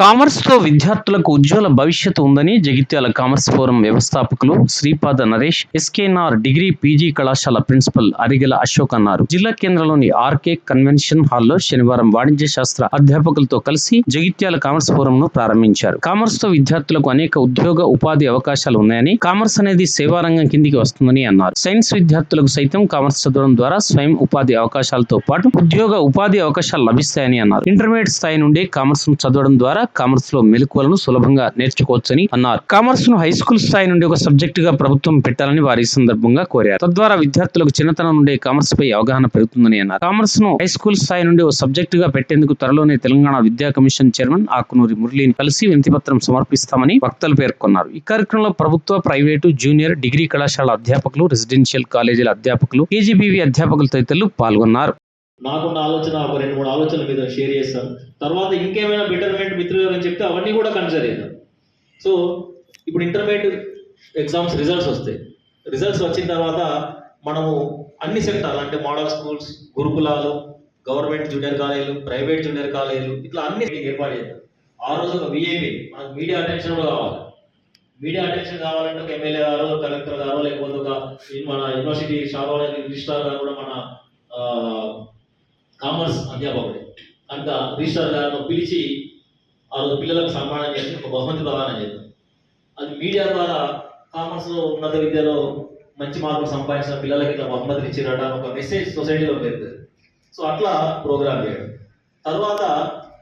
కామర్స్తో విద్యార్థులకు ఉజ్వల భవిష్యత్తు ఉందని జగిత్యాల కామర్స్ ఫోరం వ్యవస్థాపకులు Sripada Naresh SKNR degree PG కళాశాల ప్రిన్సిపల్ అరిగెల అశోక్ అన్నారు. జిల్లా కేంద్రంలోని ఆర్కే కన్వెన్షన్ హాల్లో శనివారం వాణిజ్య శాస్త్ర అధ్యాపకులతో కలిసి జగిత్యాల కామర్స్ ఫోరం ను ప్రారంభించారు. కామర్స్తో విద్యార్థులకు అనేక ఉద్యోగ ఉపాధి అవకాశాలు ఉన్నాయని కామర్స్ అనేది సేవారంగం కిందికి వస్తుందని అన్నారు. సైన్స్ విద్యార్థులకు సైతం కామర్స్ చదవడం ద్వారా స్వయం ఉపాధి అవకాశాలతో పాటు ఉద్యోగ ఉపాధి అవకాశాలు లభిస్తాయని అన్నారు. ఇంటర్మీడియట్ స్థాయి నుండి కామర్స్ చదవడం ద్వారా కామర్స్లో మెలకువలను సులభంగా నేర్చుకోవచ్చని అన్నారు. కామర్స్ను హై స్కూల్ స్థాయి నుండి ఒక సబ్జెక్ట్గా ప్రభుత్వం పెట్టాలని వారి ఈ సందర్భంగా కోరారు. తద్వారా విద్యార్థులకు చిన్నతనం నుండి కామర్స్ పై అవగాహన పెరుగుతుందని అన్నారు. కామర్స్ను హై స్కూల్ స్థాయి నుండి ఒక సబ్జెక్ట్గా పెట్టేందుకు త్వరలోనే తెలంగాణ విద్యా కమిషన్ చైర్మన్ ఆకునూరి మురళిని కలిసి వినతిపత్రం సమర్పిస్తామని వక్తలు పేర్కొన్నారు. ఈ కార్యక్రమంలో ప్రభుత్వ ప్రైవేటు జూనియర్ డిగ్రీ కళాశాల అధ్యాపకులు రెసిడెన్షియల్ కాలేజీల అధ్యాపకులు కేజీబీవీ అధ్యాపకులు తదితరులు పాల్గొన్నారు. నాకున్న ఆలోచన ఒక రెండు మూడు ఆలోచనల మీద షేర్ చేస్తాను. తర్వాత ఇంకేమైనా బెటర్మెంట్ మిత్రులు అని చెప్తే అవన్నీ కూడా కన్సిడర్ చేద్దాం. సో ఇప్పుడు ఇంటర్మీడియట్ ఎగ్జామ్స్ రిజల్ట్స్ వస్తాయి. రిజల్ట్స్ వచ్చిన తర్వాత మనము అన్ని సెక్టార్లు అంటే మోడల్ స్కూల్స్ గురుకులాలు గవర్నమెంట్ జూనియర్ కాలేజీలు ప్రైవేట్ జూనియర్ కాలేజీలు ఇట్లా అన్ని ఏర్పాటు చేద్దాం. ఆ రోజు ఒక విఐపి మనకు మీడియా అటెన్షన్ కూడా కావాలి. మీడియా అటెన్షన్ కావాలంటే ఒక ఎమ్మెల్యే గారు కలెక్టర్ గారు లేకపోతే ఒక మన యూనివర్సిటీ షాలో రిజిస్ట్రార్ గారు కూడా మన కామర్స్ అధ్యాపకుడే. అంత రిజిస్టర్ గారిని పిలిచి ఆ రోజు పిల్లలకు సన్మానం చేసి ఒక బహుమతి ప్రదానం చేద్దాం. అది మీడియా ద్వారా కామర్స్లో ఉన్నత విద్యలో మంచి మార్కులు సంపాదించిన పిల్లలకి ఇట్లా బహుమతులు ఇచ్చిరట ఒక మెసేజ్ సొసైటీలో పెరుగుతుంది సో అట్లా ప్రోగ్రామ్ చేయడం. తర్వాత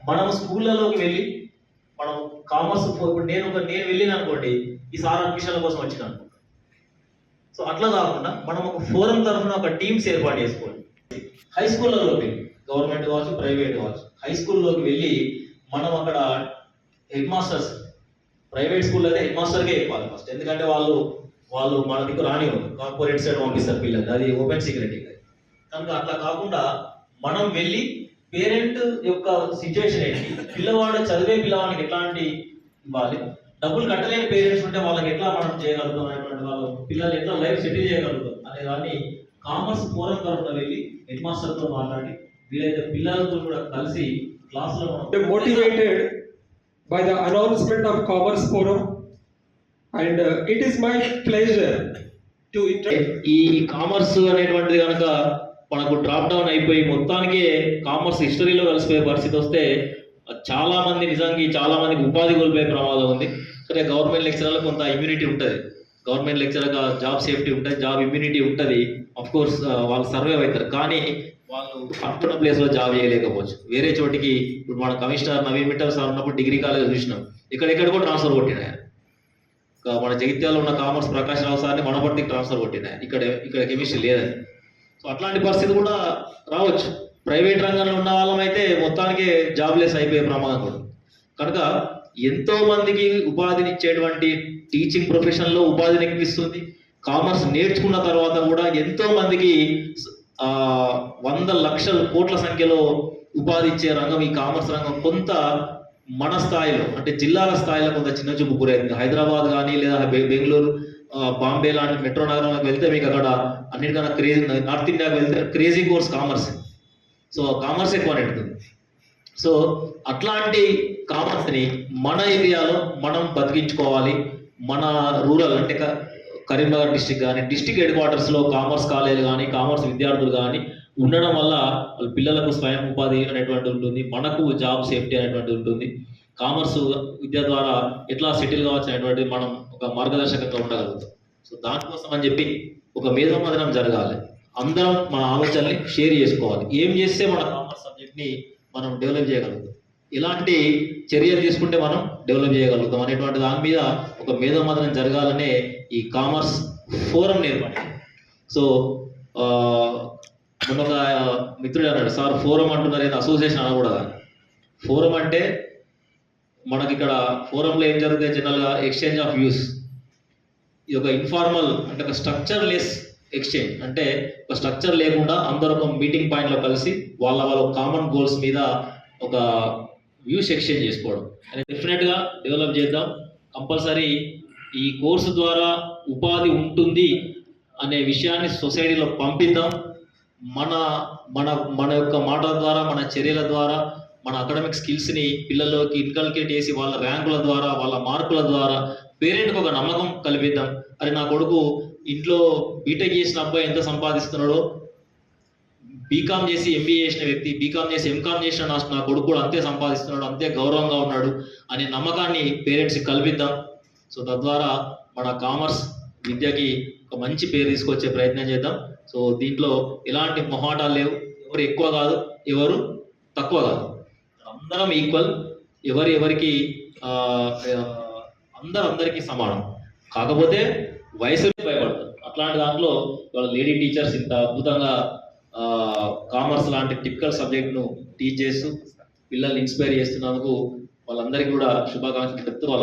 మనం స్కూళ్ళలోకి వెళ్ళి మనం కామర్స్ ఇప్పుడు నేను ఒక నేను వెళ్ళిన అనుకోండి ఈ సార్ అడ్మిషన్ల కోసం వచ్చిన అనుకో సో అట్లా కాకుండా మనం ఒక ఫోరం తరఫున ఒక టీమ్స్ ఏర్పాటు చేసుకోవాలి. హై స్కూళ్ళలోకి వెళ్ళి గవర్నమెంట్ కావచ్చు ప్రైవేట్ కావచ్చు. హై స్కూల్లోకి వెళ్ళి మనం అక్కడ హెడ్ మాస్టర్స్ ప్రైవేట్ స్కూల్ అయితే హెడ్ మాస్టర్కే చెప్పాలి ఫస్ట్ ఎందుకంటే వాళ్ళు వాళ్ళు మన దగ్గర రానివ్వరు. కార్పొరేట్ సైడ్ పంపిస్తారు పిల్లలు. అది ఓపెన్ సీక్రెట్ కనుక అట్లా కాకుండా మనం వెళ్ళి పేరెంట్ యొక్క సిచ్యువేషన్ ఏంటి? పిల్లవాడు చదివే పిల్లవాడికి ఎట్లాంటి ఇవ్వాలి? డబ్బులు కట్టలేని పేరెంట్స్ ఉంటే వాళ్ళకి ఎట్లా మనం చేయగలుగుతాం అనేటువంటి వాళ్ళు పిల్లలు ఎట్లా లైఫ్ సెటిల్ చేయగలుగుతాం అనే దాన్ని కామర్స్ ఫోరం తరఫున వెళ్ళి హెడ్ మాస్టర్తో మాట్లాడి వీలైతే పిల్లలతో కూడా కలిసి క్లాసులో by the announcement of Commerce Forum, and uh, it is my pleasure to introduce. ఈ కామర్స్ అనేటువంటిది కనుక మనకు డ్రాప్ డౌన్ అయిపోయి మొత్తానికి కామర్స్ హిస్టరీలో కలిసిపోయే పరిస్థితి వస్తే చాలా మంది నిజానికి చాలా మందికి ఉపాధి కోల్పోయే ప్రమాదం ఉంది. కానీ గవర్నమెంట్ లెక్చరర్లకు కొంత ఇమ్యూనిటీ ఉంటుంది. గవర్నమెంట్ లెక్చరర్గా జాబ్ సేఫ్టీ ఉంటుంది జాబ్ ఇమ్యూనిటీ ఉంటుంది. అఫ్ కోర్స్ వాళ్ళు సర్వైవ్ అవుతారు. కానీ వాళ్ళు అనుకున్న ప్లేస్లో జాబ్ చేయలేకపోవచ్చు. వేరే చోటికి ఇప్పుడు మన కమిషనర్ నవీన్ మిట్టల్ సార్ ఉన్నప్పుడు డిగ్రీ కాలేజ్ చూసినాం. ఇక్కడెక్కడ కూడా ట్రాన్స్ఫర్ కొట్టిన మన జగిత్యాల ఉన్న కామర్స్ ప్రకాష్ రావు సార్ని మనపర్తికి ట్రాన్స్ఫర్ కొట్టినాయి ఇక్కడ ఇక్కడ కెమిస్ట్రీ లేదని సో అట్లాంటి పరిస్థితి కూడా రావచ్చు. ప్రైవేట్ రంగంలో ఉన్న వాళ్ళం అయితే మొత్తానికి జాబ్లెస్ అయిపోయే ప్రమాదం కూడా. కనుక ఎంతో మందికి ఉపాధిని ఇచ్చేటువంటి టీచింగ్ ప్రొఫెషన్లో ఉపాధిని ఎక్కిస్తుంది. కామర్స్ నేర్చుకున్న తర్వాత కూడా ఎంతో మందికి ఆ, వంద లక్షల కోట్ల సంఖ్యలో ఉపాధి ఇచ్చే రంగం ఈ కామర్స్ రంగం కొంత మన స్థాయిలో అంటే జిల్లాల స్థాయిలో కొంత చిన్న చూపు గురైంది. హైదరాబాద్ కానీ లేదా బెంగళూరు బాంబే లాంటి మెట్రో నగరంలోకి వెళ్తే మీకు అక్కడ అన్నిటికన్నా క్రేజీ నార్త్ ఇండియాకి వెళ్తే crazy course commerce. So commerce ఎక్కువ నెడుతుంది సో అట్లాంటి కామర్స్ని మన ఏరియాలో మనం బతికించుకోవాలి. మన రూరల్ అంటే కరీంనగర్ డిస్టిక్ కానీ డిస్టిక్ హెడ్ క్వార్టర్స్లో కామర్స్ కాలేజ్ కానీ కామర్స్ విద్యార్థులు కానీ ఉండడం వల్ల వాళ్ళ పిల్లలకు స్వయం ఉపాధి అనేటువంటి ఉంటుంది మనకు జాబ్ సేఫ్టీ అనేటువంటి ఉంటుంది. కామర్స్ విద్య ద్వారా ఎట్లా సెటిల్ కావచ్చు అనేటువంటి మనం ఒక మార్గదర్శకంగా ఉండగలుగుతాం. సో దానికోసం అని చెప్పి ఒక మేధోమదనం జరగాలి. అందరం మన ఆలోచనల్ని షేర్ చేసుకోవాలి. ఏం చేస్తే మన కామర్స్ సబ్జెక్ట్ని మనం డెవలప్ చేయగలుగుతాం? ఇలాంటి చర్యలు తీసుకుంటే మనం డెవలప్ చేయగలుగుతాం అనేటువంటి దాని మీద ఒక మేధోమదనం జరగాలనే ఈ కామర్స్ ఫోరం ఏర్పడింది సో మొన్న ఒక మిత్రుడు అన్నాడు సార్ ఫోరం అంటున్నారు ఏంది అసోసియేషన్ అనకూడదా? ఫోరం అంటే మనకి ఇక్కడ ఫోరంలో ఏం జరుగుతాయి జనరల్గా ఎక్స్చేంజ్ ఆఫ్ వ్యూస్ ఇది ఒక ఇన్ఫార్మల్ అంటే ఒక స్ట్రక్చర్ లెస్ ఎక్స్చేంజ్ అంటే ఒక స్ట్రక్చర్ లేకుండా అందరూ ఒక మీటింగ్ పాయింట్లో కలిసి వాళ్ళ వాళ్ళ కామన్ గోల్స్ మీద ఒక వ్యూస్ ఎక్స్చేంజ్ చేసుకోవడం. అది డెఫినెట్గా డెవలప్ చేద్దాం. కంపల్సరీ ఈ కోర్సు ద్వారా ఉపాధి ఉంటుంది అనే విషయాన్ని సొసైటీలో పంపిద్దాం. మన మన మన యొక్క మాటల ద్వారా మన చర్యల ద్వారా మన అకాడమిక్ స్కిల్స్ని పిల్లల్లోకి ఇన్కల్కేట్ చేసి వాళ్ళ ర్యాంకుల ద్వారా వాళ్ళ మార్కుల ద్వారా పేరెంట్కి ఒక నమ్మకం కల్పిద్దాం. అరే నా కొడుకు ఇంట్లో బీటెక్ చేసిన అబ్బాయి ఎంత సంపాదిస్తున్నాడో? బీకామ్ చేసి ఎంబీఏ చేసిన వ్యక్తి బీకామ్ చేసి ఎంకామ్ చేసిన నా నా కొడుకు కూడా అంతే సంపాదిస్తున్నాడు అంతే గౌరవంగా ఉన్నాడు అనే నమ్మకాన్ని పేరెంట్స్కి కల్పిద్దాం. సో తద్వారా మన కామర్స్ విద్యకి ఒక మంచి పేరు తీసుకొచ్చే ప్రయత్నం చేద్దాం. సో దీంట్లో ఎలాంటి మొహాటాలు లేవు. ఎవరు ఎక్కువ కాదు ఎవరు తక్కువ కాదు. అందరం ఈక్వల్ ఎవరు ఎవరికి ఆ, అందరు అందరికీ సమానం. కాకపోతే వయసు భయపడతారు. అట్లాంటి దాంట్లో వాళ్ళ లేడీ టీచర్స్ ఇంత అద్భుతంగా కామర్స్ లాంటి టిపికల్ సబ్జెక్ట్ను టీచ్ చేస్తూ పిల్లల్ని ఇన్స్పైర్ చేస్తున్నందుకు వాళ్ళందరికీ కూడా శుభాకాంక్షలు చెప్తూ